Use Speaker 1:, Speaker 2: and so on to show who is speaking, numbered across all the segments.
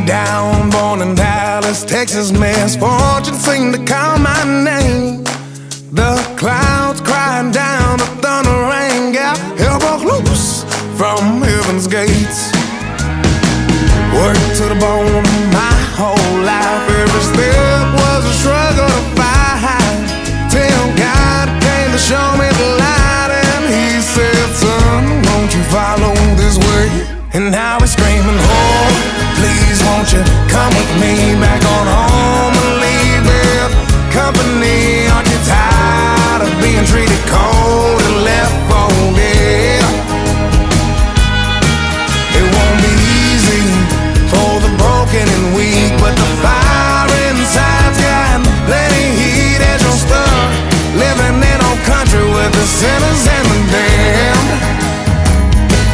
Speaker 1: down, born in Dallas, Texas, misfortune seemed to call my name. The clouds crying down, the thunder rang out, hell broke loose from heaven's gates. Worked to the bone my whole life, every step was a struggle to fight. Till God came to show me the light, and He said, Son, won't you follow this way? And now.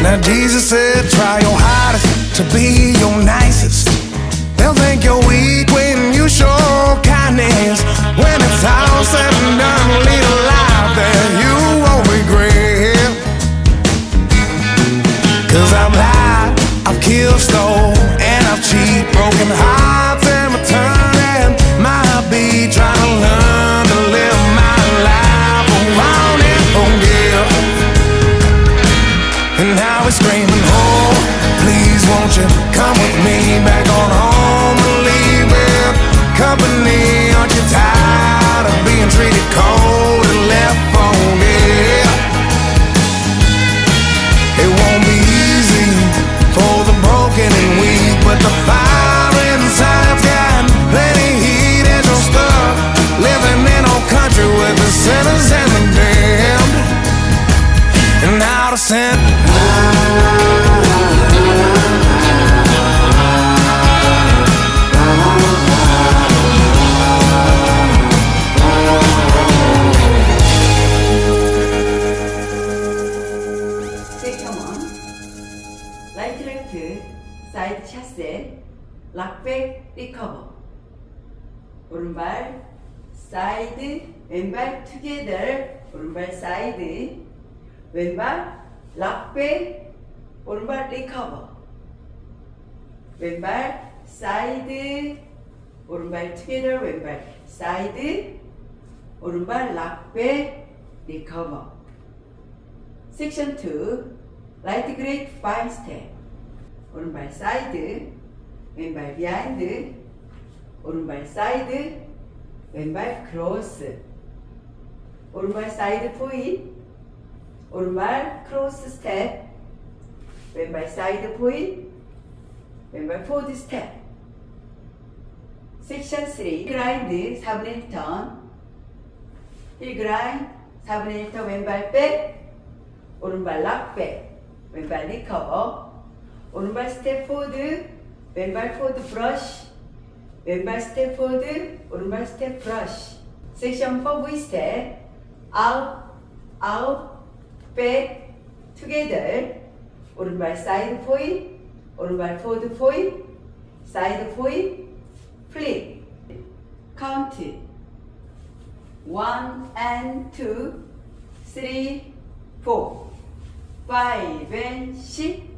Speaker 1: Now Jesus said, try your hardest to be And was screaming, oh, please won't you come with me back on home and leave company? Aren't you tired of being treated cold
Speaker 2: 사이드 샷셋 락백 리커버. 오른발 사이드 왼발 투게더. 오른발 사이드 왼발 락백 오른발 리커버. 왼발 사이드 오른발 투게더. 왼발 사이드 오른발 락백 리커버. 섹션 2 라이트 그레이트 파인 스텝 오른발 사이드 왼발 비하인드 오른발 사이드 왼발 크로스. 오른발 사이드 포인 오른발 크로스 스텝. 왼발 사이드 포인 왼발 포드 스텝. 섹션 3 그라인드 4분의 1턴. 힐 그라인드 4분의 1턴 왼발 백 오른발 락백, 왼발 리커버, 오른발 스텝 포드, 왼발 포드 브러쉬, 왼발 스텝 포드, 오른발 스텝 브러쉬. 섹션 4 V 스텝, 아웃, 아웃, 백, 투게더, 오른발 사이드 포인, 오른발 포드 포인, 사이드 포인, 플립, 카운트, 1 and 2, 3, 4, 5 and 6,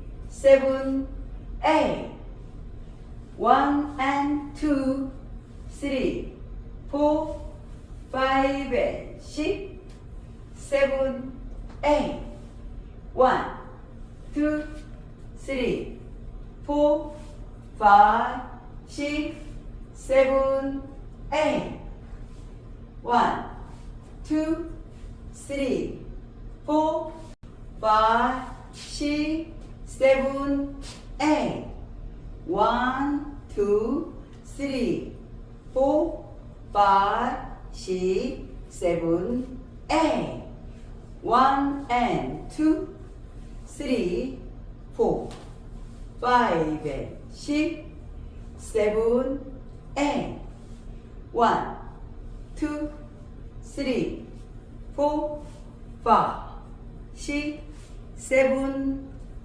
Speaker 2: seven, eight. One and two, three, four, five, and six, seven, eight. One, two, three, four, five, six, seven, eight. One, two, three, four, five, six, seven, eight. One, two, three, four, five, six, seven, eight. One and two, three, four, five, and six, seven, eight. One, two, three, four, five, six, seven,